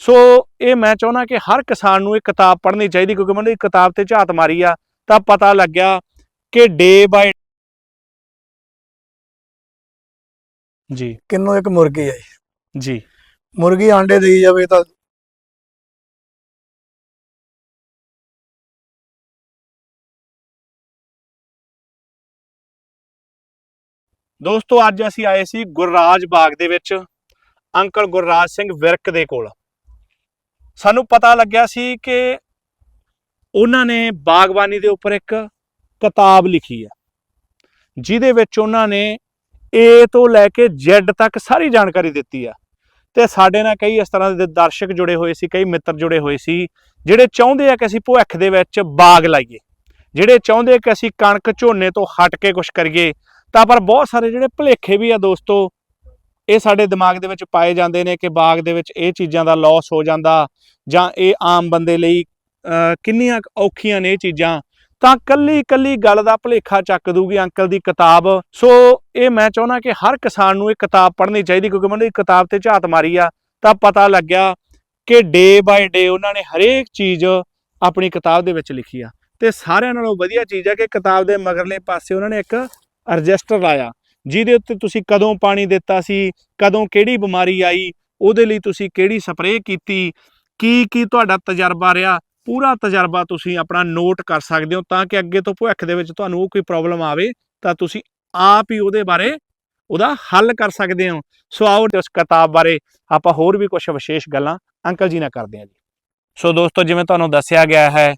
ਸੋ ਇਹ ਮੈਂ ਚਾਹੁੰਦਾ ਕਿ ਹਰ ਕਿਸਾਨ ਨੂੰ ਇਹ ਕਿਤਾਬ ਪੜ੍ਹਨੀ ਚਾਹੀਦੀ ਕਿਉਂਕਿ ਮੈਨੂੰ ਇਹ ਕਿਤਾਬ ਤੇ ਝਾਤ ਮਾਰੀ ਆ ਤਾਂ ਪਤਾ ਲੱਗਿਆ ਕਿ ਡੇ ਬਾਈ ਜੀ। ਕਿੰਨੋ ਇੱਕ ਮੁਰਗੀ ਹੈ ਜੀ। ਜੀ। ਮੁਰਗੀ ਆਂਡੇ ਦੇਈ ਜਾਵੇ ਤਾਂ ਦੋਸਤੋ ਅੱਜ ਅਸੀਂ ਆਏ ਸੀ ਗੁਰਰਾਜ ਬਾਗ ਦੇ ਵਿੱਚ ਅੰਕਲ ਗੁਰਰਾਜ ਸਿੰਘ ਵਿਰਕ ਦੇ ਕੋਲ। ਸਾਨੂੰ ਪਤਾ ਲੱਗਿਆ ਸੀ ਕਿ ਉਹਨਾਂ ਨੇ ਬਾਗਬਾਨੀ ਦੇ ਉੱਪਰ ਇੱਕ ਕਿਤਾਬ ਲਿਖੀ ਹੈ, ਜਿਹਦੇ ਵਿੱਚ ਉਹਨਾਂ ਨੇ A ਤੋਂ ਲੈ ਕੇ Z ਤੱਕ ਸਾਰੀ ਜਾਣਕਾਰੀ ਦਿੱਤੀ ਆ ਤੇ ਸਾਡੇ ਨਾਲ ਕਈ ਇਸ ਤਰ੍ਹਾਂ ਦੇ ਦਰਸ਼ਕ ਜੁੜੇ ਹੋਏ ਸੀ, ਕਈ ਮਿੱਤਰ ਜੁੜੇ ਹੋਏ ਸੀ, ਜਿਹੜੇ ਚਾਹੁੰਦੇ ਆ ਕਿ ਅਸੀਂ ਭਵਿੱਖ ਦੇ ਵਿੱਚ ਬਾਗ ਲਾਈਏ। ਜਿਹੜੇ ਚਾਹੁੰਦੇ ਕਿ ਅਸੀਂ ਕਣਕ ਝੋਨੇ ਤੋਂ ਹਟ ਕੇ ਕੁਝ ਕਰੀਏ, ਤਾਂ ਪਰ ਬਹੁਤ ਸਾਰੇ ਜਿਹੜੇ ਭੁਲੇਖੇ ਵੀ ਆ ਦੋਸਤੋ ਇਹ ਸਾਡੇ ਦਿਮਾਗ ਦੇ ਵਿੱਚ ਪਾਏ ਜਾਂਦੇ ਨੇ ਕਿ ਬਾਗ ਦੇ ਵਿੱਚ ਇਹ ਚੀਜ਼ਾਂ ਦਾ ਲਾਸ ਹੋ ਜਾਂਦਾ ਜਾਂ ਇਹ ਆਮ ਬੰਦੇ ਲਈ ਕਿੰਨੀਆਂ ਔਖੀਆਂ ਨੇ ਇਹ ਚੀਜ਼ਾਂ, ਤਾਂ ਕੱਲੀ ਕੱਲੀ ਗੱਲ ਦਾ ਭੁਲੇਖਾ ਚੱਕ ਦੂਗੀ ਅੰਕਲ ਦੀ ਕਿਤਾਬ। ਸੋ ਇਹ ਮੈਂ ਚਾਹੁੰਦਾ ਕਿ ਹਰ ਕਿਸਾਨ ਨੂੰ ਇਹ ਕਿਤਾਬ ਪੜ੍ਹਨੀ ਚਾਹੀਦੀ ਕਿਉਂਕਿ ਮੈਨੂੰ ਇਹ ਕਿਤਾਬ ਤੇ ਝਾਤ ਮਾਰੀ ਆ, ਤਾਂ ਪਤਾ ਲੱਗਿਆ ਕਿ ਡੇ ਬਾਏ ਡੇ ਉਹਨਾਂ ਨੇ ਹਰੇਕ ਚੀਜ਼ ਆਪਣੀ ਕਿਤਾਬ ਦੇ ਵਿੱਚ ਲਿਖੀ ਆ। ਤੇ ਸਾਰਿਆਂ ਨਾਲੋਂ ਵਧੀਆ ਚੀਜ਼ ਆ ਕਿ ਕਿਤਾਬ ਦੇ ਮਗਰਲੇ ਪਾਸੇ ਉਹਨਾਂ ਨੇ ਇੱਕ ਰਜਿਸਟਰ ਲਾਇਆ। ਜਿਹਦੇ ਉੱਤੇ ਤੁਸੀਂ ਕਦੋਂ ਪਾਣੀ ਦਿੱਤਾ ਸੀ, ਕਦੋਂ ਕਿਹੜੀ ਬਿਮਾਰੀ ਆਈ, ਉਹਦੇ ਲਈ ਤੁਸੀਂ ਕਿਹੜੀ ਸਪਰੇਅ ਕੀਤੀ, ਕੀ ਕੀ ਤੁਹਾਡਾ ਤਜਰਬਾ ਰਿਹਾ, ਪੂਰਾ ਤਜਰਬਾ ਤੁਸੀਂ ਆਪਣਾ ਨੋਟ ਕਰ ਸਕਦੇ ਹੋ ਤਾਂ ਕਿ ਅੱਗੇ ਤੋਂ ਭਵਿੱਖ ਦੇ ਵਿੱਚ ਤੁਹਾਨੂੰ ਉਹ ਕੋਈ ਪ੍ਰੋਬਲਮ ਆਵੇ, ਤਾਂ ਤੁਸੀਂ ਆਪ ਹੀ ਉਹਦੇ ਬਾਰੇ ਉਹਦਾ ਹੱਲ ਕਰ ਸਕਦੇ ਹੋ। ਸੋ ਆਓ ਉਸ ਕਿਤਾਬ ਬਾਰੇ ਆਪਾਂ ਹੋਰ ਵੀ ਕੁਝ ਵਿਸ਼ੇਸ਼ ਗੱਲਾਂ ਅੰਕਲ ਜੀ ਨਾਲ ਕਰਦੇ ਹਾਂ ਜੀ। ਸੋ ਦੋਸਤੋ, ਜਿਵੇਂ ਤੁਹਾਨੂੰ ਦੱਸਿਆ ਗਿਆ ਹੈ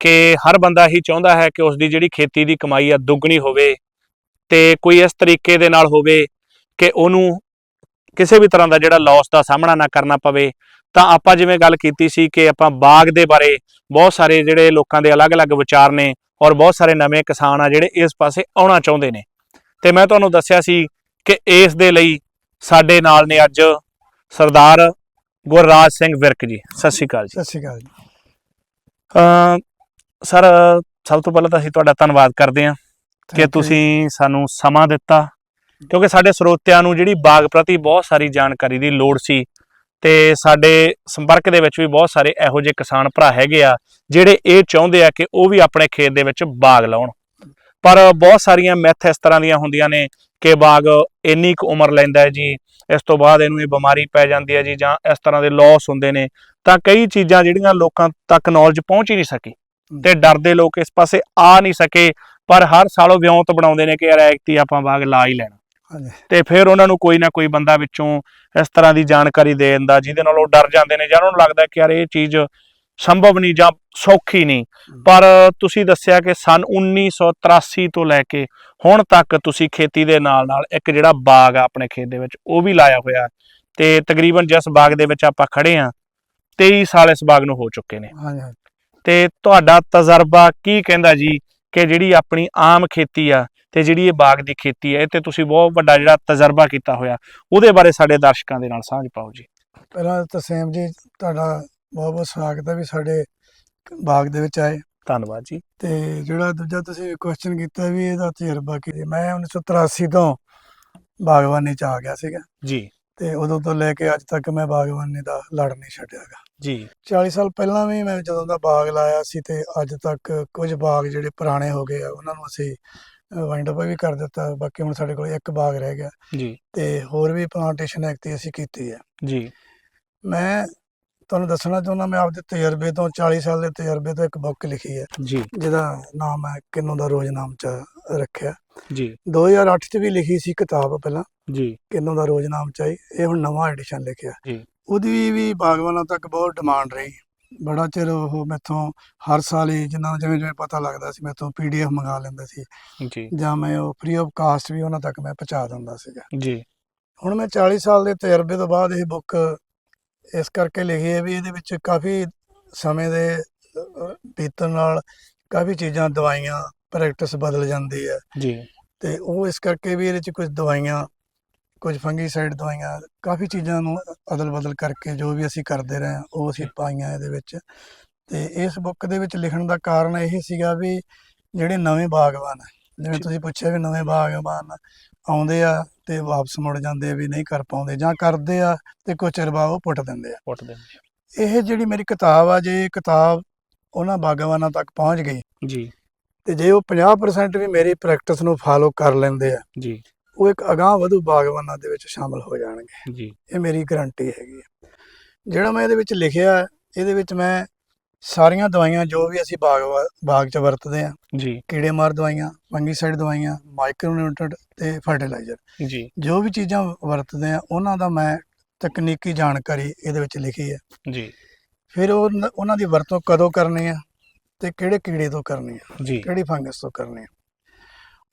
ਕਿ ਹਰ ਬੰਦਾ ਹੀ ਚਾਹੁੰਦਾ ਹੈ ਕਿ ਉਸ ਦੀ ਜਿਹੜੀ ਖੇਤੀ ਦੀ ਕਮਾਈ ਆ ਦੁੱਗਣੀ ਹੋਵੇ ਤੇ ਕੋਈ ਇਸ ਤਰੀਕੇ ਦੇ ਨਾਲ ਹੋਵੇ ਕਿ ਉਹਨੂੰ ਕਿਸੇ ਵੀ ਤਰ੍ਹਾਂ ਦਾ ਜਿਹੜਾ ਲਾਸ ਦਾ ਸਾਹਮਣਾ ਨਾ ਕਰਨਾ ਪਵੇ ਤਾਂ ਆਪਾਂ ਜਿਵੇਂ ਗੱਲ ਕੀਤੀ ਸੀ ਕਿ ਆਪਾਂ ਬਾਗ ਦੇ ਬਾਰੇ ਬਹੁਤ ਸਾਰੇ ਜਿਹੜੇ ਲੋਕਾਂ ਦੇ ਅਲੱਗ-ਅਲੱਗ ਵਿਚਾਰ ਨੇ ਔਰ ਬਹੁਤ ਸਾਰੇ ਨਵੇਂ ਕਿਸਾਨ ਆ ਜਿਹੜੇ ਇਸ ਪਾਸੇ ਆਉਣਾ ਚਾਹੁੰਦੇ ਨੇ। ਤੇ ਮੈਂ ਤੁਹਾਨੂੰ ਦੱਸਿਆ ਸੀ ਕਿ ਇਸ ਦੇ ਲਈ ਸਾਡੇ ਨਾਲ ਨੇ ਅੱਜ ਸਰਦਾਰ ਗੁਰਰਾਜ ਸਿੰਘ ਵਿਰਕ ਜੀ। ਸਤਿ ਸ਼੍ਰੀ ਅਕਾਲ ਜੀ। ਸਤਿ ਸ਼੍ਰੀ ਅਕਾਲ ਜੀ। ਅਮ ਸਰ ਸਭ ਤੋਂ ਪਹਿਲਾਂ ਤਾਂ ਅਸੀਂ ਤੁਹਾਡਾ ਧੰਨਵਾਦ ਕਰਦੇ ਹਾਂ। ਕਿ ਤੁਸੀਂ ਸਾਨੂੰ ਸਮਾਂ ਦਿੱਤਾ ਕਿਉਂਕਿ ਸਾਡੇ ਸਰੋਤਿਆਂ ਨੂੰ ਜਿਹੜੀ ਬਾਗ ਪ੍ਰਤੀ ਬਹੁਤ ਸਾਰੀ ਜਾਣਕਾਰੀ ਦੀ ਲੋੜ ਸੀ ਤੇ ਸਾਡੇ ਸੰਪਰਕ ਦੇ ਵਿੱਚ ਵੀ ਬਹੁਤ ਸਾਰੇ ਇਹੋ ਜਿਹੇ ਕਿਸਾਨ ਭਰਾ ਹੈਗੇ ਆ ਜਿਹੜੇ ਇਹ ਚਾਹੁੰਦੇ ਆ ਕਿ ਉਹ ਵੀ ਆਪਣੇ ਖੇਤ ਦੇ ਵਿੱਚ ਬਾਗ ਲਾਉਣ। ਪਰ ਬਹੁਤ ਸਾਰੀਆਂ ਮੈਥ ਇਸ ਤਰ੍ਹਾਂ ਦੀਆਂ ਹੁੰਦੀਆਂ ਨੇ ਕਿ ਬਾਗ ਇੰਨੀ ਕੁ ਉਮਰ ਲੈਂਦਾ ਹੈ ਜੀ ਇਸ ਤੋਂ ਬਾਅਦ ਇਹਨੂੰ ਇਹ ਬਿਮਾਰੀ ਪੈ ਜਾਂਦੀ ਹੈ ਜੀ ਜਾਂ ਇਸ ਤਰ੍ਹਾਂ ਦੇ ਲਾਸ ਹੁੰਦੇ ਨੇ ਤਾਂ ਕਈ ਚੀਜ਼ਾਂ ਜਿਹੜੀਆਂ ਲੋਕਾਂ ਤੱਕ ਨੌਲੇਜ ਪਹੁੰਚ ਹੀ ਨਹੀਂ ਸਕੀ ਤੇ ਡਰਦੇ ਲੋਕ ਇਸ ਪਾਸੇ ਆ ਨਹੀਂ ਸਕੇ ਪਰ ਹਰ ਸਾਲ ਉਹ ਵਿਉਂਤ ਬਣਾਉਂਦੇ ਨੇ ਕਿ ਯਾਰ ਐਕਤੀ ਆਪਾਂ ਬਾਗ ਲਾ ਹੀ ਲੈਣਾ। ਤੇ ਫਿਰ ਉਹਨਾਂ ਨੂੰ ਕੋਈ ਨਾ ਕੋਈ ਬੰਦਾ ਵਿੱਚੋਂ ਇਸ ਤਰ੍ਹਾਂ ਦੀ ਜਾਣਕਾਰੀ ਦੇ ਦਿੰਦਾ ਜਿਹਦੇ ਨਾਲ ਉਹ ਡਰ ਜਾਂਦੇ ਨੇ ਜਾਂ ਉਹਨਾਂ ਨੂੰ ਲੱਗਦਾ ਕਿ ਯਾਰ ਇਹ ਚੀਜ਼ ਸੰਭਵ ਨਹੀਂ ਜਾਂ ਸੌਖੀ ਨਹੀਂ। ਪਰ ਤੁਸੀਂ ਦੱਸਿਆ ਕਿ ਸਨ 1983 ਤੋਂ ਲੈ ਕੇ ਹੁਣ ਤੱਕ ਤੁਸੀਂ ਖੇਤੀ ਦੇ ਨਾਲ ਨਾਲ ਇੱਕ ਜਿਹੜਾ ਬਾਗ ਆ ਆਪਣੇ ਖੇਤ ਦੇ ਵਿੱਚ ਉਹ ਵੀ ਲਾਇਆ ਹੋਇਆ। ਤੇ ਤਕਰੀਬਨ ਜਿਸ ਬਾਗ ਦੇ ਵਿੱਚ ਆਪਾਂ ਖੜੇ ਆ 23 ਸਾਲ ਇਸ ਬਾਗ ਨੂੰ ਹੋ ਚੁੱਕੇ ਨੇ। ਤੇ ਤੁਹਾਡਾ ਤਜਰਬਾ ਕੀ ਕਹਿੰਦਾ ਜੀ? ਕਿ ਜਿਹੜੀ ਆਪਣੀ ਆਮ ਖੇਤੀ ਆ ਤੇ ਜਿਹੜੀ ਇਹ ਬਾਗ ਦੀ ਖੇਤੀ ਹੈ ਇਹ ਤੇ ਤੁਸੀਂ ਬਹੁਤ ਵੱਡਾ ਜਿਹੜਾ ਤਜਰਬਾ ਕੀਤਾ ਹੋਇਆ। ਉਹਦੇ ਬਾਰੇ ਸਾਡੇ ਦਰਸ਼ਕਾਂ ਦੇ ਨਾਲ ਸਾਂਝ ਪਾਓ ਜੀ। ਪਹਿਲਾਂ ਤਾਂ ਸੇਮ ਜੀ ਤੁਹਾਡਾ ਬਹੁਤ ਬਹੁਤ ਸਵਾਗਤ ਹੈ ਵੀ ਸਾਡੇ ਬਾਗ ਦੇ ਵਿੱਚ ਆਏ। ਧੰਨਵਾਦ ਜੀ। ਤੇ ਜਿਹੜਾ ਦੂਜਾ ਤੁਸੀਂ ਕੁਐਸਚਨ ਕੀਤਾ ਵੀ ਇਹਦਾ ਤਜਰਬਾ ਕੀ? ਮੈਂ 1983 ਤੋਂ ਬਾਗਬਾਨੀ ਚ ਆ ਗਿਆ ਸੀਗਾ। ਜੀ। ਤੇ ਉਦੋਂ ਤੋਂ ਲੈ ਕੇ ਅੱਜ ਤੱਕ ਮੈਂ ਬਾਗਬਾਨੀ ਦਾ ਲੜ ਨਹੀਂ ਛੱਡਿਆਗਾ ਜੀ। 40 ਸਾਲ ਪਹਿਲਾਂ ਵੀ ਮੈਂ ਜਦੋਂ ਦਾ ਬਾਗ ਲਾਇਆ ਸੀ ਤੇ ਅੱਜ ਤੱਕ ਕੁਝ ਬਾਗ ਜਿਹੜੇ ਪੁਰਾਣੇ ਹੋ ਗਏ ਆ ਉਹਨਾਂ ਨੂੰ ਅਸੀਂ ਵਾਈਂਡ ਅਪ ਵੀ ਕਰ ਦਿੱਤਾ। ਬਾਕੀ ਹੁਣ ਸਾਡੇ ਕੋਲ ਇੱਕ ਬਾਗ ਰਹਿ ਗਿਆ। ਜੀ। ਤੇ ਹੋਰ ਵੀ ਪਲਾਂਟੇਸ਼ਨ ਐਕਟੀ ਅਸੀਂ ਕੀਤੀ ਹੈ। ਜੀ। ਮੈਂ ਤੁਹਾਨੂੰ ਦੱਸਣਾ ਚਾਹੁੰਦਾ ਮੈਂ ਆਪਦੇ ਤਜਰਬੇ ਤੋਂ 40 ਸਾਲ ਦੇ ਤਜਰਬੇ ਤੋਂ ਇੱਕ ਬੁੱਕ ਲਿਖੀ ਹੈ। ਜੀ। ਜਿਹਦਾ ਨਾਮ ਹੈ ਕਿੰਨੂ ਦਾ ਰੋਜ਼ ਨਾਮ ਚ ਰੱਖਿਆ। ਜੀ। 2008 ਚ ਵੀ ਲਿਖੀ ਸੀ ਕਿਤਾਬ ਪਹਿਲਾਂ। ਜੀ। ਕਿੰਨੂ ਦਾ ਰੋਜ਼ ਨਾਮ ਚ ਆਈ। ਇਹ ਹੁਣ ਨਵਾਂ ਐਡੀਸ਼ਨ ਲਿਖਿਆ। ਜੀ। ਉਹਦੀ ਵੀ ਬਾਗਬਾਨਾਂ ਤੱਕ ਬਹੁਤ ਡਿਮਾਂਡ ਰਹੀ। ਬੜਾ ਚਿਰ ਉਹ ਮੈਥੋਂ ਹਰ ਸਾਲ ਹੀ ਜਿੰਨਾ ਜਿਵੇਂ ਜਿਵੇਂ ਪਤਾ ਲੱਗਦਾ ਸੀ ਮੈਥੋਂ ਪੀਡੀਐਫ ਮੰਗਾ ਲੈਂਦੇ ਸੀ। ਜੀ। ਜਾਂ ਮੈਂ ਉਹ ਫ੍ਰੀ ਆਫ ਕਾਸਟ ਵੀ ਉਹਨਾਂ ਤੱਕ ਮੈਂ ਪਹੁੰਚਾ ਦਿੰਦਾ ਸੀਗਾ। ਜੀ। ਹੁਣ ਮੈਂ 40 ਸਾਲ ਦੇ ਤਜਰਬੇ ਤੋਂ ਬਾਅਦ ਇਹ ਬੁੱਕ ਇਸ ਕਰਕੇ ਲਿਖੀ ਹੈ ਵੀ ਇਹਦੇ ਵਿੱਚ ਕਾਫੀ ਸਮੇਂ ਦੇ ਬੀਤਣ ਨਾਲ ਕਾਫੀ ਚੀਜ਼ਾਂ ਦਵਾਈਆਂ ਪ੍ਰੈਕਟਿਸ ਬਦਲ ਜਾਂਦੀ ਹੈ। ਜੀ। ਤੇ ਉਹ ਇਸ ਕਰਕੇ ਵੀ ਇਹਦੇ ਚ ਕੁਝ ਦਵਾਈਆਂ ਕੁਝ ਫੰਗੀਸਾਈਡ ਦਵਾਈਆਂ ਕਾਫੀ ਚੀਜ਼ਾਂ ਨੂੰ ਅਦਲ ਬਦਲ ਕਰਕੇ ਜੋ ਵੀ ਅਸੀਂ ਕਰਦੇ ਰਹੇ ਹਾਂ ਉਹ ਅਸੀਂ ਪਾਈਆਂ ਇਹਦੇ ਵਿੱਚ। ਤੇ ਇਸ ਬੁੱਕ ਦੇ ਵਿੱਚ ਲਿਖਣ ਦਾ ਕਾਰਨ ਇਹ ਸੀਗਾ ਵੀ ਜਿਹੜੇ ਨਵੇਂ ਬਾਗਬਾਨ ਹੈ ਜਿਵੇਂ। ਤੁਸੀਂ ਪੁੱਛਿਆ ਵੀ ਨਵੇਂ ਬਾਗਬਾਨ ਆਉਂਦੇ ਆ ਤੇ ਵਾਪਸ ਮੁੜ ਜਾਂਦੇ ਵੀ ਨਹੀਂ ਕਰ ਪਾਉਂਦੇ ਜਾਂ ਕਰਦੇ ਆ ਤੇ ਕੁਝ ਉਹ ਪੁੱਟ ਦਿੰਦੇ ਆ। ਪੁੱਟਦੇ ਇਹ ਜਿਹੜੀ ਮੇਰੀ ਕਿਤਾਬ ਆ ਜੇ ਕਿਤਾਬ ਉਹਨਾਂ ਬਾਗਵਾਨਾਂ ਤੱਕ ਪਹੁੰਚ ਗਈ ਜੀ। ਤੇ ਜੇ ਉਹ 50% ਵੀ ਮੇਰੀ ਪ੍ਰੈਕਟਿਸ ਨੂੰ ਫਾਲੋ ਕਰ ਲੈਂਦੇ ਆ ਜੀ। ਉਹ ਇੱਕ ਅਗਾਹ ਵਧੂ ਬਾਗਵਾਨਾਂ ਦੇ ਵਿੱਚ ਸ਼ਾਮਲ ਹੋ ਜਾਣਗੇ। ਜੀ। ਇਹ ਮੇਰੀ ਗਰੰਟੀ ਹੈਗੀ ਹੈ ਜਿਹੜਾ ਮੈਂ ਇਹਦੇ ਵਿੱਚ ਲਿਖਿਆ ਇਹਦੇ ਵਿੱਚ ਮੈਂ ਸਾਰੀਆਂ ਦਵਾਈਆਂ ਜੋ ਵੀ ਅਸੀਂ ਬਾਗ ਬਾਗ 'ਚ ਵਰਤਦੇ ਆ ਜੀ। ਕੀੜੇ ਮਾਰ ਦਵਾਈਆਂ ਫੰਗੀਸਾਈਡ ਦਵਾਈਆਂ ਮਾਈਕਰੋ ਨਿਊਟ੍ਰੈਂਟ ਤੇ ਫਰਟੀਲਾਈਜ਼ਰ। ਜੀ। ਜੋ ਵੀ ਚੀਜ਼ਾਂ ਵਰਤਦੇ ਆ ਉਹਨਾਂ ਦਾ ਮੈਂ ਤਕਨੀਕੀ ਜਾਣਕਾਰੀ ਇਹਦੇ ਵਿੱਚ ਲਿਖੀ ਹੈ। ਜੀ। ਫਿਰ ਉਹ ਉਹਨਾਂ ਦੀ ਵਰਤੋਂ ਕਦੋਂ ਕਰਨੀ ਆ ਤੇ ਕਿਹੜੇ ਕੀੜੇ ਤੋਂ ਕਰਨੀ ਆ ਜੀ। ਕਿਹੜੀ ਫੰਗਸ ਤੋਂ ਕਰਨੀ ਆ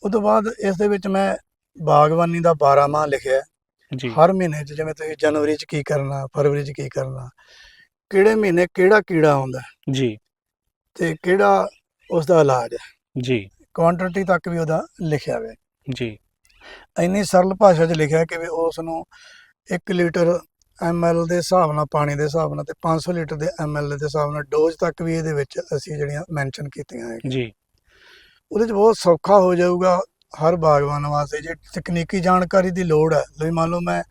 ਉਹ ਤੋਂ ਬਾਅਦ ਇਸ ਦੇ ਵਿੱਚ ਮੈਂ ਬਾਗਬਾਨੀ ਦਾ 12 ਮਾਹ ਲਿਖਿਆ। ਜੀ। ਹਰ ਮਹੀਨੇ 'ਚ ਜਿਵੇਂ ਤੁਸੀਂ ਜਨਵਰੀ 'ਚ ਕੀ ਕਰਨਾ ਫਰਵਰੀ 'ਚ ਕੀ ਕਰਨਾ ਕਿਹੜੇ ਮਹੀਨੇ ਕਿਹੜਾ ਕੀੜਾ ਆਉਂਦਾ ਜੀ। ਤੇ ਕਿਹੜਾ ਉਸ ਦਾ ਇਲਾਜ ਹੈ? ਜੀ। ਕੁਆਂਟੀਟੀ ਤੱਕ ਵੀ ਉਹਦਾ ਲਿਖਿਆ ਹੋਇਆ। ਜੀ। ਇੰਨੀ ਸਰਲ ਭਾਸ਼ਾ 'ਚ ਲਿਖਿਆ ਕਿ ਵੀ ਉਸ ਨੂੰ 1 ਲੀਟਰ ਐਮਐਲ ਦੇ ਹਿਸਾਬ ਨਾਲ ਪਾਣੀ ਦੇ ਹਿਸਾਬ ਨਾਲ ਤੇ 500 ਲੀਟਰ ਦੇ ਐਮਐਲ ਦੇ ਹਿਸਾਬ ਨਾਲ ਡੋਜ਼ ਤੱਕ ਵੀ ਇਹਦੇ ਵਿੱਚ ਅਸੀਂ ਜਿਹੜੀਆਂ ਮੈਂਸ਼ਨ ਕੀਤੀਆਂ ਹੈ ਜੀ। ਉਹਦੇ 'ਚ ਬਹੁਤ ਸੌਖਾ ਹੋ ਜਾਊਗਾ ਹਰ ਬਾਗਬਾਨ ਵਾਸਤੇ। ਜੇ ਤਕਨੀਕੀ ਜਾਣਕਾਰੀ ਦੀ ਲੋੜ ਹੈ ਲਈ ਮੰਨ ਲਓ ਮੈਂ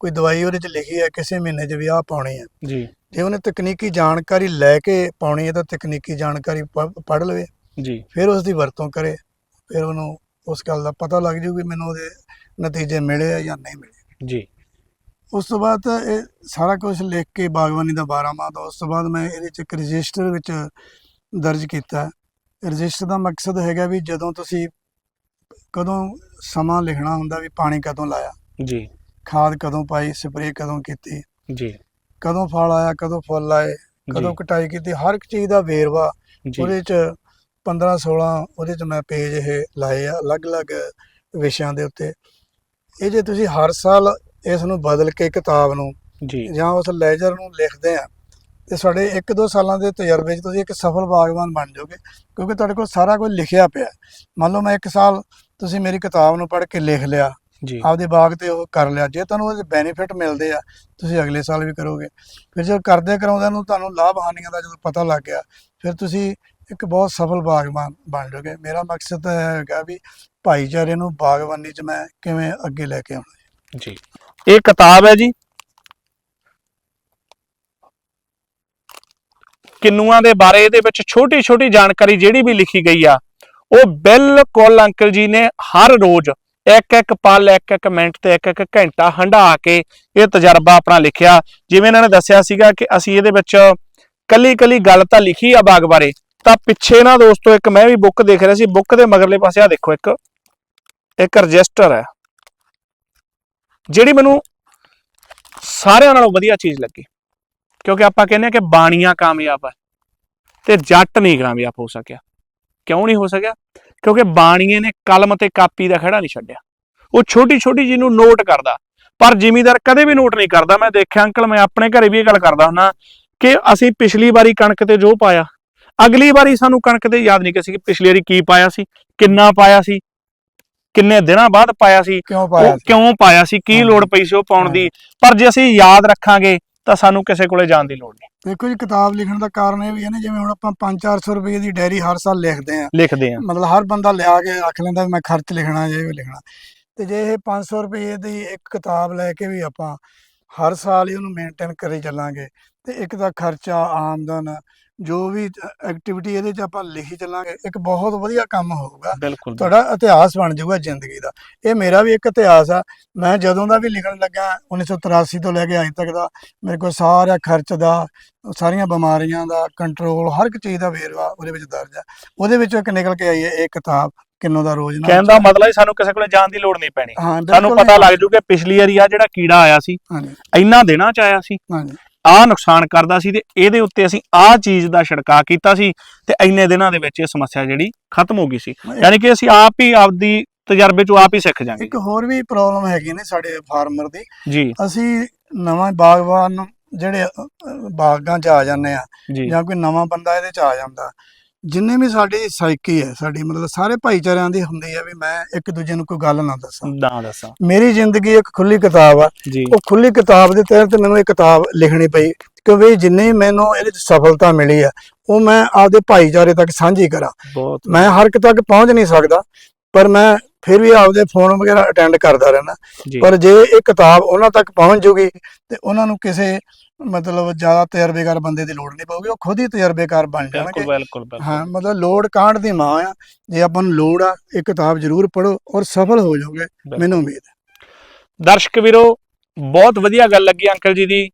ਕੋਈ ਦਵਾਈ ਉਹਦੇ 'ਚ ਲਿਖੀ ਹੈ ਕਿਸੇ ਮਹੀਨੇ 'ਚ ਵੀ ਆਹ ਪਾਉਣੀ ਹੈ। ਜੀ। ਜੇ ਉਹਨੇ ਤਕਨੀਕੀ ਜਾਣਕਾਰੀ ਲੈ ਕੇ ਪਾਉਣੀ ਹੈ ਤਾਂ ਤਕਨੀਕੀ ਜਾਣਕਾਰੀ ਪੜ੍ਹ ਲਵੇ। ਜੀ। ਫਿਰ ਉਸ ਦੀ ਵਰਤੋਂ ਕਰੇ। ਫਿਰ ਉਹਨੂੰ ਉਸ ਗੱਲ ਦਾ ਪਤਾ ਲੱਗ ਜੂ ਵੀ ਮੈਨੂੰ ਉਹਦੇ ਨਤੀਜੇ ਮਿਲੇ ਆ ਜਾਂ ਨਹੀਂ ਮਿਲੇ। ਜੀ। ਉਸ ਤੋਂ ਬਾਅਦ ਇਹ ਸਾਰਾ ਕੁਝ ਲਿਖ ਕੇ ਬਾਗਬਾਨੀ ਦਾ 12 ਮਾਹ ਦਾ ਉਸ ਤੋਂ ਬਾਅਦ ਮੈਂ ਇਹਦੇ ਚ ਇੱਕ ਰਜਿਸਟਰ ਵਿੱਚ ਦਰਜ ਕੀਤਾ। ਰਜਿਸਟਰ ਦਾ ਮਕਸਦ ਹੈਗਾ ਵੀ ਜਦੋਂ ਤੁਸੀਂ ਕਦੋਂ ਸਮਾਂ ਲਿਖਣਾ ਹੁੰਦਾ ਵੀ ਪਾਣੀ ਕਦੋਂ ਲਾਇਆ। ਜੀ। ਖਾਦ ਕਦੋਂ ਪਾਈ ਸਪਰੇਅ ਕਦੋਂ ਕੀਤੀ ਜੀ। ਕਦੋਂ ਫਲ ਆਇਆ ਕਦੋਂ ਫੁੱਲ ਆਏ ਕਦੋਂ ਕਟਾਈ ਕੀਤੀ ਹਰ ਇੱਕ ਚੀਜ਼ ਦਾ ਵੇਰਵਾ ਉਹਦੇ ਚ 15 16 ਉਹਦੇ ਚ ਮੈਂ ਪੇਜ ਇਹ ਲਾਏ ਆ ਅਲੱਗ-ਅਲੱਗ ਵਿਸ਼ਿਆਂ ਦੇ ਉੱਤੇ। ਇਹ ਜੇ ਤੁਸੀਂ ਹਰ ਸਾਲ ਇਸ ਨੂੰ ਬਦਲ ਕੇ ਕਿਤਾਬ ਨੂੰ ਜੀ। ਜਾਂ ਉਸ ਲੈਜਰ ਨੂੰ ਲਿਖਦੇ ਆ ਤੇ ਸਾਡੇ 1-2 ਸਾਲਾਂ ਦੇ ਤਜਰਬੇ 'ਚ ਤੁਸੀਂ ਇੱਕ ਸਫਲ ਬਾਗਬਾਨ ਬਣ ਜਾਓਗੇ ਕਿਉਂਕਿ ਤੁਹਾਡੇ ਕੋਲ ਸਾਰਾ ਕੁਝ ਲਿਖਿਆ ਪਿਆ। ਮੰਨ ਲਓ ਮੈਂ ਇੱਕ ਸਾਲ ਤੁਸੀਂ ਮੇਰੀ ਕਿਤਾਬ ਨੂੰ ਪੜ੍ਹ ਕੇ ਲਿਖ ਲਿਆ ਜੀ। ਆਪਦੇ ਬਾਗ ਤੇ ਉਹ ਕਰ ਲਿਆ। ਜੇ ਤੁਹਾਨੂੰ ਉਹਦੇ ਬੈਨੀਫਿਟ ਮਿਲਦੇ ਆ ਤੁਸੀਂ ਅਗਲੇ ਸਾਲ ਵੀ ਕਰੋਗੇ। ਫਿਰ ਜਦੋਂ ਕਰਦੇ ਕਰਾਉਂਦੇ ਨੂੰ ਤੁਹਾਨੂੰ ਲਾਭ ਹਾਨੀਆਂ ਦਾ ਜਦੋਂ ਪਤਾ ਲੱਗ ਗਿਆ ਫਿਰ ਤੁਸੀਂ ਇੱਕ ਬਹੁਤ ਸਫਲ ਬਾਗਬਾਨ ਬਣ ਜਾਓਗੇ। ਮੇਰਾ ਮਕਸਦ ਹੈਗਾ ਵੀ ਭਾਈਚਾਰੇ ਨੂੰ ਬਾਗਬਾਨੀ 'ਚ ਮੈਂ ਕਿਵੇਂ ਅੱਗੇ ਲੈ ਕੇ ਆਉਣਾ। ਜੀ। ਇਹ ਕਿਤਾਬ ਹੈ ਜੀ। ਕਿੰਨੂਆਂ ਦੇ ਬਾਰੇ ਇਹਦੇ ਵਿੱਚ ਛੋਟੀ ਛੋਟੀ ਜਾਣਕਾਰੀ ਜਿਹੜੀ ਵੀ ਲਿਖੀ ਗਈ ਆ ਉਹ ਬਿਲਕੁਲ ਅੰਕਲ ਜੀ ਨੇ ਹਰ ਰੋਜ਼ ਇੱਕ ਇੱਕ ਪਲ ਇੱਕ ਇੱਕ ਮਿੰਟ ਤੇ ਇੱਕ ਇੱਕ ਘੰਟਾ ਹੰਢਾ ਕੇ ਇਹ ਤਜਰਬਾ ਆਪਣਾ ਲਿਖਿਆ। ਜਿਵੇਂ ਇਹਨਾਂ ਨੇ ਦੱਸਿਆ ਸੀਗਾ ਕਿ ਅਸੀਂ ਇਹਦੇ ਵਿੱਚ ਕੱਲੀ ਕੱਲੀ ਗੱਲ ਤਾਂ ਲਿਖੀ ਆ ਬਾਗ ਬਾਰੇ, ਤਾਂ ਪਿੱਛੇ ਨਾ ਦੋਸਤੋ ਇੱਕ ਮੈਂ ਵੀ ਬੁੱਕ ਦੇਖ ਰਿਹਾ ਸੀ, ਬੁੱਕ ਦੇ ਮਗਰਲੇ ਪਾਸੇ ਆ ਦੇਖੋ ਇੱਕ ਇੱਕ ਰਜਿਸਟਰ ਹੈ, ਜਿਹੜੀ ਮੈਨੂੰ ਸਾਰਿਆਂ ਨਾਲੋਂ ਵਧੀਆ ਚੀਜ਼ ਲੱਗੀ, ਕਿਉਂਕਿ ਆਪਾਂ ਕਹਿੰਦੇ ਆ ਕਿ ਬਾਣੀਆਂ ਕਾਮਯਾਬ ਹੈ ਤੇ ਜੱਟ ਨਹੀਂ ਕਾਮਯਾਬ ਹੋ ਸਕਿਆ। ਕਿਉਂ ਨਹੀਂ ਹੋ ਸਕਿਆ? ਕਿਉਂਕਿ ਬਾਣੀਏ ਨੇ ਕਲਮ ਤੇ ਕਾਪੀ ਦਾ ਖੜਾ ਨਹੀਂ ਛੱਡਿਆ। ਉਹ ਛੋਟੀ ਛੋਟੀ ਜੀ ਨੂੰ ਨੋਟ ਕਰਦਾ। ਪਰ ਜ਼ਿਮੀਦਾਰ ਕਦੇ ਵੀ ਨੋਟ ਨਹੀਂ ਕਰਦਾ। ਮੈਂ ਦੇਖਿਆ ਅੰਕਲ ਮੈਂ ਆਪਣੇ ਘਰੇ ਵੀ ਇਹ ਗੱਲ ਕਰਦਾ ਹੁੰਨਾ ਕਿ ਅਸੀਂ ਪਿਛਲੀ ਵਾਰੀ ਕਣਕ ਤੇ ਜੋ ਪਾਇਆ ਅਗਲੀ ਵਾਰੀ ਸਾਨੂੰ ਕਣਕ ਤੇ ਯਾਦ ਨਹੀਂ ਕਿ ਅਸੀਂ ਪਿਛਲੀ ਵਾਰੀ ਕੀ ਪਾਇਆ ਸੀ ਕਿੰਨਾ ਪਾਇਆ ਸੀ ਕਿੰਨੇ ਦਿਨਾਂ ਬਾਅਦ ਪਾਇਆ ਸੀ ਕਿਉਂ ਪਾਇਆ ਉਹ ਕਿਉਂ ਪਾਇਆ ਸੀ ਕੀ। ਲੋੜ ਪਈ ਸੀ ਉਹ ਪਾਉਣ ਦੀ। ਪਰ ਜੇ ਅਸੀਂ ਯਾਦ ਰੱਖਾਂਗੇ ਤਾਂ ਸਾਨੂੰ ਕਿਸੇ ਕੋਲੇ ਜਾਣ ਦੀ ਲੋੜ ਨਹੀਂ। ਦੇਖੋ ਜੀ ਕਿਤਾਬ ਲਿਖਣ ਦਾ ਕਾਰਨ ਇਹ ਵੀ ਹੈ ਨਾ ਜਿਵੇਂ ਹੁਣ ਆਪਾਂ 5-400 ਰੁਪਏ ਦੀ ਡਾਇਰੀ ਹਰ ਸਾਲ ਲਿਖਦੇ ਆ ਲਿਖਦੇ ਆ ਮਤਲਬ ਹਰ ਬੰਦਾ ਲਿਆ ਕੇ ਰੱਖ ਲੈਂਦਾ ਮੈਂ ਖਰਚ ਲਿਖਣਾ ਜੇ ਵੀ ਲਿਖਣਾ। ਤੇ ਜੇ ਇਹ 500 ਰੁਪਏ ਦੀ ਇੱਕ ਕਿਤਾਬ ਲੈ ਕੇ ਵੀ ਆਪਾਂ ਹਰ ਸਾਲ ਹੀ ਉਹਨੂੰ ਮੇਨਟੇਨ ਕਰੀ ਚੱਲਾਂਗੇ ਤੇ ਇੱਕ ਦਾ ਖਰਚਾ ਆਮਦਨ ਜੋ ਵੀ ਐਕਟੀਵਿਟੀ ਇਹਦੇ ਚ ਆਪਾਂ ਲਿਖੀ ਚੱਲਾਂਗੇ ਇੱਕ ਬਹੁਤ ਵਧੀਆ ਕੰਮ ਹੋਊਗਾ। ਤੁਹਾਡਾ ਇਤਿਹਾਸ ਬਣ ਜਾਊਗਾ ਜ਼ਿੰਦਗੀ ਦਾ। ਇਹ ਮੇਰਾ ਵੀ ਇੱਕ ਇਤਿਹਾਸ ਆ। ਮੈਂ ਜਦੋਂ ਦਾ ਵੀ ਲਿਖਣ ਲੱਗਾ 1983 ਤੋਂ ਲੈ ਕੇ ਅੱਜ ਤੱਕ ਦਾ ਮੇਰੇ ਕੋਲ ਸਾਰਾ ਖਰਚ ਦਾ ਸਾਰੀਆਂ ਬਿਮਾਰੀਆਂ ਦਾ ਕੰਟਰੋਲ ਹਰ ਇੱਕ ਚੀਜ਼ ਦਾ ਵੇਰਵਾ ਉਹਦੇ ਵਿੱਚ ਦਰਜ ਹੈ ਉਹਦੇ ਵਿੱਚੋਂ ਇੱਕ ਨਿਕਲ ਕੇ ਆਈ ਹੈ ਇਹ ਕਿਤਾਬ ਕਿੰਨੋ ਦਾ ਰੋਜ਼ ਨਾ ਕਹਿਣ ਦਾ ਮਤਲਬ ਹੈ ਸਾਨੂੰ ਕਿਸੇ ਕੋਲੇ ਜਾਣ ਦੀ ਲੋੜ ਨਹੀਂ ਪੈਣੀ। ਸਾਨੂੰ ਪਤਾ। ਲੱਗ ਜੂ ਕਿ ਪਿਛਲੀ ਵਾਰੀ ਆ ਜਿਹੜਾ ਕੀੜਾ ਆਇਆ ਸੀ ਇੰਨਾ ਦਿਨਾਂ ਚ ਆਇਆ ਸੀ। ਆਹ ਨੁਕਸਾਨ ਕਰਦਾ ਸੀ ਤੇ ਇਹਦੇ ਉੱਤੇ ਅਸੀਂ ਆਹ ਚੀਜ਼ ਦਾ ਛਿੜਕਾ ਕੀਤਾ ਸੀ ਤੇ ਇੰਨੇ ਦਿਨਾਂ ਦੇ ਵਿੱਚ ਇਹ ਸਮੱਸਿਆ ਜਿਹੜੀ ਖਤਮ ਹੋ ਗਈ ਸੀ। ਯਾਨੀ ਕਿ ਅਸੀਂ ਆਪ ਹੀ ਆਪਦੀ ਤਜਰਬੇ ਚੋਂ ਆਪ ਹੀ ਸਿੱਖ ਜਾਾਂਗੇ। ਇੱਕ ਹੋਰ ਵੀ ਪ੍ਰੋਬਲਮ ਹੈਗੀ ਨੇ ਸਾਡੇ ਫਾਰਮਰ ਦੀ। ਜੀ। ਅਸੀਂ ਨਵਾਂ ਬਾਗਬਾਨ ਜਿਹੜੇ ਬਾਗਾਂ 'ਚ ਆ ਜਾਂਦੇ ਆ ਜਾਂ ਕੋਈ ਨਵਾਂ ਬੰਦਾ ਇਹਦੇ 'ਚ ਆ ਜਾਂਦਾ। ਜਿੰਨੇ ਵੀ ਸਾਡੀ ਸਾਈਕੀ ਹੈ ਸਾਡੀ ਮਤਲਬ ਸਾਰੇ ਭਾਈਚਾਰਿਆਂ ਦੀ ਹੁੰਦੀ ਹੈ ਵੀ ਮੈਂ ਇੱਕ ਦੂਜੇ ਨੂੰ ਕੋਈ ਗੱਲ ਨਾ ਦੱਸਾਂ। ਨਾ ਦੱਸਾਂ। ਮੇਰੀ ਜ਼ਿੰਦਗੀ ਇੱਕ ਖੁੱਲੀ ਕਿਤਾਬ ਆ। ਜੀ। ਉਹ ਖੁੱਲੀ ਕਿਤਾਬ ਦੇ ਤਹਿਤ ਮੈਨੂੰ ਇਹ ਕਿਤਾਬ ਲਿਖਣੀ ਪਈ ਕਿਉਂਕਿ ਜਿੰਨੀ ਮੈਨੂੰ ਇਹਦੇ 'ਚ ਸਫਲਤਾ ਮਿਲੀ ਆ ਉਹ ਮੈਂ ਆਪਦੇ ਭਾਈਚਾਰੇ ਤੱਕ ਸਾਂਝੀ ਕਰਾਂ। ਬਹੁਤ ਮੈਂ ਹਰ ਇੱਕ ਤੱਕ ਪਹੁੰਚ ਨਹੀਂ ਸਕਦਾ ਪਰ ਮੈਂ ਫਿਰ ਵੀ ਆਪਦੇ ਫੋਨ ਵਗੈਰਾ ਅਟੈਂਡ ਕਰਦਾ ਰਹਿਣਾ ਪਰ ਜੇ ਇਹ ਕਿਤਾਬ ਉਹਨਾਂ ਤੱਕ ਪਹੁੰਚ ਜੂਗੀ ਤੇ ਉਹਨਾਂ ਨੂੰ ਕਿਸੇ ਮਤਲਬ ਜ਼ਿਆਦਾ ਤਜਰਬੇਕਾਰ ਬੰਦੇ ਦੀ ਲੋੜ ਨਹੀਂ ਪਊਗੀ ਉਹ ਖੁਦ ਹੀ ਤਜਰਬੇਕਾਰ ਬਣ ਜਾਣਗੇ। ਬਿਲਕੁਲ ਬਿਲਕੁਲ ਹਾਂ ਮਤਲਬ ਲੋੜ ਕਾਂਡ ਦੀ ਮਾਂ ਆ। ਜੇ ਆਪਾਂ ਨੂੰ ਲੋੜ ਆ ਇਹ ਕਿਤਾਬ ਜ਼ਰੂਰ ਪੜੋ ਔਰ ਸਫਲ ਹੋ ਜਾਓਗੇ ਮੈਨੂੰ ਉਮੀਦ ਹੈ। ਦਰਸ਼ਕ ਵੀਰੋ ਬਹੁਤ ਵਧੀਆ ਗੱਲ ਲੱਗੀ ਅੰਕਲ ਜੀ ਦੀ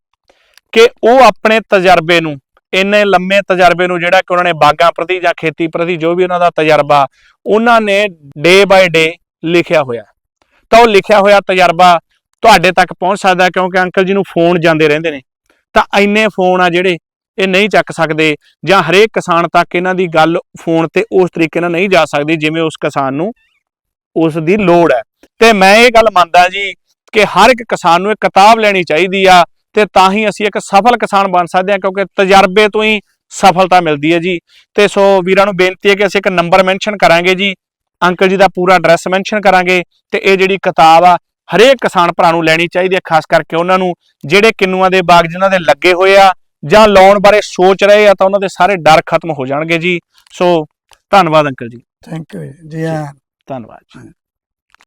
ਕਿ ਉਹ ਆਪਣੇ ਤਜਰਬੇ ਨੂੰ ਇੰਨੇ ਲੰਮੇ ਤਜਰਬੇ ਨੂੰ ਜਿਹੜਾ ਕਿ ਉਹਨਾਂ ਨੇ ਬਾਗਾਂ ਪ੍ਰਤੀ ਜਾਂ ਖੇਤੀ ਪ੍ਰਤੀ ਜੋ ਵੀ ਉਹਨਾਂ ਦਾ ਤਜਰਬਾ ਉਹਨਾਂ ਨੇ ਡੇ ਬਾਏ ਡੇ ਲਿਖਿਆ ਹੋਇਆ। ਤਾਂ ਉਹ ਲਿਖਿਆ ਹੋਇਆ ਤਜਰਬਾ ਤੁਹਾਡੇ ਤੱਕ ਪਹੁੰਚ ਸਕਦਾ ਕਿਉਂਕਿ ਅੰਕਲ ਜੀ ਨੂੰ ਫੋਨ ਜਾਂਦੇ ਰਹਿੰਦੇ ਨੇ। ਤਾਂ ਇੰਨੇ ਫੋਨ ਆ ਜਿਹੜੇ ਇਹ ਨਹੀਂ ਚੱਕ ਸਕਦੇ ਜਾਂ ਹਰੇਕ ਕਿਸਾਨ ਤੱਕ ਇਹਨਾਂ ਦੀ ਗੱਲ ਫੋਨ ਤੇ ਉਸ ਤਰੀਕੇ ਨਾਲ ਨਹੀਂ ਜਾ ਸਕਦੀ ਜਿਵੇਂ ਉਸ ਕਿਸਾਨ ਨੂੰ ਉਸ ਦੀ ਲੋੜ ਹੈ। ਤੇ ਮੈਂ ਇਹ ਗੱਲ ਮੰਨਦਾ ਜੀ ਕਿ ਹਰ ਇੱਕ ਕਿਸਾਨ ਨੂੰ ਇੱਕ ਕਿਤਾਬ ਲੈਣੀ ਚਾਹੀਦੀ ਆ ਤੇ ਤਾਂ ਹੀ ਅਸੀਂ ਇੱਕ ਸਫਲ ਕਿਸਾਨ ਬਣ ਸਕਦੇ ਹਾਂ ਕਿਉਂਕਿ ਤਜਰਬੇ ਤੋਂ ਹੀ ਸਫਲਤਾ ਮਿਲਦੀ ਹੈ ਜੀ। ਤੇ ਸੋ ਵੀਰਾਂ ਨੂੰ ਬੇਨਤੀ ਹੈ ਕਿ ਅਸੀਂ ਇੱਕ ਨੰਬਰ ਮੈਂਸ਼ਨ ਕਰਾਂਗੇ ਜੀ। ਅੰਕਲ ਜੀ ਦਾ ਪੂਰਾ ਐਡਰੈਸ ਮੈਂਸ਼ਨ ਕਰਾਂਗੇ ਤੇ ਇਹ ਜਿਹੜੀ ਕਿਤਾਬ ਆ ਹਰੇਕ ਕਿਸਾਨ ਭਰਾ ਨੂੰ ਲੈਣੀ ਚਾਹੀਦੀ ਹੈ ਖਾਸ ਕਰਕੇ ਉਹਨਾਂ ਨੂੰ ਜਿਹੜੇ ਕਿੰਨੂਆਂ ਦੇ ਬਾਗ ਜਿਨ੍ਹਾਂ ਦੇ ਲੱਗੇ ਹੋਏ ਆ ਜਾਂ ਲਾਉਣ ਬਾਰੇ ਸੋਚ ਰਹੇ ਆ ਤਾਂ ਉਹਨਾਂ ਦੇ ਸਾਰੇ ਡਰ ਖਤਮ ਹੋ ਜਾਣਗੇ ਜੀ। ਸੋ ਧੰਨਵਾਦ ਅੰਕਲ ਜੀ। ਥੈਂਕ ਯੂ ਜੀ। ਧੰਨਵਾਦ ਜੀ।